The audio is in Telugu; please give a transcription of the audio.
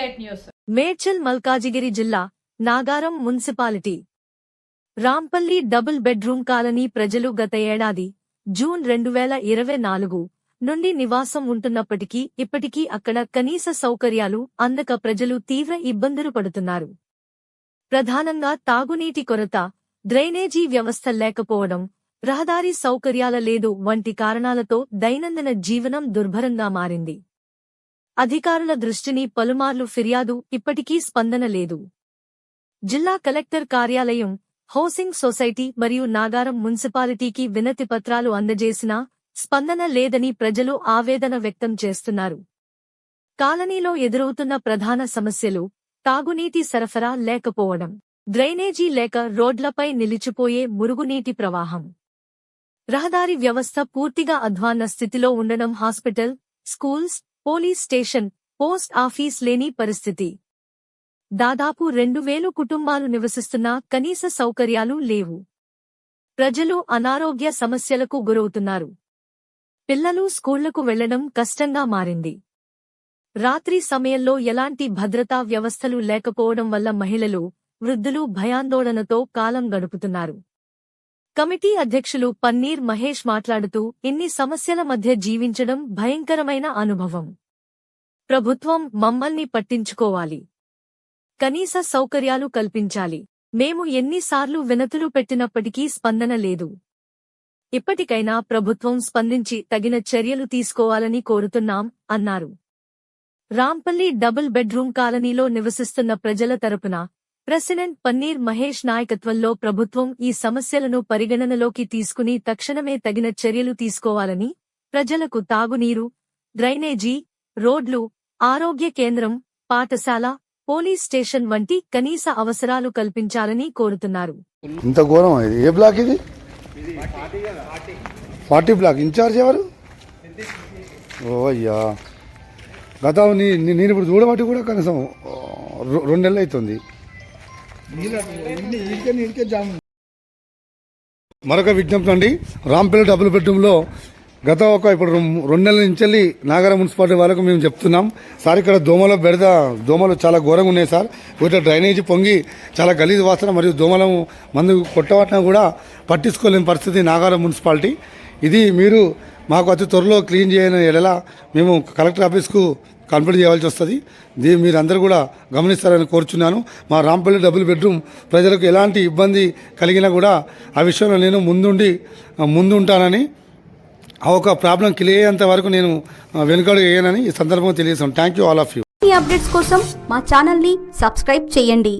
న్యూస్. మేడ్చల్ మల్కాజిగిరి జిల్లా Nagaram municipality. Rampalli double bedroom colony ప్రజలు గత ఏడాది జూన్ రెండు వేల ఇరవై నాలుగు నుండి నివాసం ఉంటున్నప్పటికీ ఇప్పటికీ అక్కడ కనీస సౌకర్యాలు అందక ప్రజలు తీవ్ర ఇబ్బందులు పడుతున్నారు. ప్రధానంగా తాగునీటి కొరత డ్రైనేజీ వ్యవస్థ లేకపోవడం రహదారి సౌకర్యాల లేదు వంటి కారణాలతో దైనందిన జీవనం దుర్భరంగా మారింది. అధికారుల దృష్టిని పలుమార్లు ఫిర్యాదు ఇప్పటికీ స్పందన లేదు. జిల్లా కలెక్టర్ కార్యాలయం హౌసింగ్ సొసైటీ మరియు నాగారం మున్సిపాలిటీకి వినతి పత్రాలు అందజేసినా స్పందన లేదని ప్రజలు ఆవేదన వ్యక్తం చేస్తున్నారు. కాలనీలో ఎదురవుతున్న ప్రధాన సమస్యలు తాగునీటి సరఫరా లేకపోవడం డ్రైనేజీ లేక రోడ్లపై నిలిచిపోయే మురుగునీటి ప్రవాహం. రహదారి వ్యవస్థ పూర్తిగా అధ్వాన్న స్థితిలో ఉండడం hospital schools police station post office లేని పరిస్థితి. దాదాపు రెండు వేలు కుటుంబాలు నివసిస్తున్నా కనీస సౌకర్యాలు లేవు. ప్రజలు అనారోగ్య సమస్యలకు గురవుతున్నారు. పిల్లలు స్కూళ్ళకు వెళ్ళడం కష్టంగా మారింది. రాత్రి సమయంలో ఎలాంటి భద్రతా వ్యవస్థలు లేకపోవడం వల్ల మహిళలు వృద్ధులు భయాందోళనతో కాలం గడుపుతున్నారు. కమిటీ అధ్యక్షులు పన్నీర్ మహేష్ మాట్లాడుతూ ఇన్ని సమస్యల మధ్య జీవించడం భయంకరమైన అనుభవం. ప్రభుత్వం మమ్మల్ని పట్టించుకోవాలి. కనీస సౌకర్యాలు కల్పించాలి. మేము ఎన్నిసార్లు వినతులు పెట్టినప్పటికీ స్పందన లేదు. ఇప్పటికైనా ప్రభుత్వం స్పందించి తగిన చర్యలు తీసుకోవాలని కోరుతున్నాం అన్నారు. రాంపల్లి డబుల్ బెడ్రూమ్ కాలనీలో నివసిస్తున్న ప్రజల తరపున ప్రెసిడెంట్ పన్నీర్ మహేష్ నాయకత్వంలో ప్రభుత్వం ఈ సమస్యలను పరిగణనలోకి తీసుకుని తక్షణమే తగిన చర్యలు తీసుకోవాలని ప్రజలకు తాగునీరు డ్రైనేజీ రోడ్లు ఆరోగ్య కేంద్రం పాఠశాల పోలీస్ స్టేషన్ వంటి కనీస అవసరాలు కల్పించాలని కోరుతున్నారు. ఇంత ఘోరం ఇది. ఏ బ్లాక్ ఇది? Party block. ఇన్ఛార్జ్ ఎవరు? ఓ అయ్యా. గత నేను ఇప్పుడు చూడబట్టి కూడా కనీసం రెండేళ్ళు రెండు అవుతుంది. మరొక విజ్ఞప్తి అండి. రాంపల్లి డబుల్ బెడ్రూమ్లో గత ఒక ఇప్పుడు రెండు నెలల నుంచి వెళ్ళి నాగర మున్సిపాలిటీ వాళ్ళకు మేము చెప్తున్నాం. సార్ ఇక్కడ దోమల బెడద దోమలు చాలా ఘోరంగా ఉన్నాయి సార్. ఒకటి డ్రైనేజీ పొంగి చాలా గలీజ్ వాసన మరియు దోమల మందు కొట్టవటం కూడా పట్టించుకోలేని పరిస్థితి నాగారం మున్సిపాలిటీ. ఇది మీరు మాకు అతి త్వరలో క్లీన్ చేయని ఎడలా మేము కలెక్టర్ ఆఫీస్కు కంప్లీట్ చేయాల్సి వస్తుంది. దీన్ని మీరందరూ కూడా గమనిస్తారని కోరుచున్నాను. మా రాంపల్లి డబుల్ బెడ్రూమ్ ప్రజలకు ఎలాంటి ఇబ్బంది కలిగినా కూడా ఆ విషయంలో నేను ముందుండి ముందు ఉంటానని ఆ ఒక ప్రాబ్లం క్లియర్ అయ్యేంత వరకు నేను వెనుకడు వేయనని ఈ సందర్భంగా తెలియజేస్తాను thank you all of you ఈ అప్డేట్స్ కోసం మా ఛానల్ని సబ్స్క్రైబ్ చేయండి.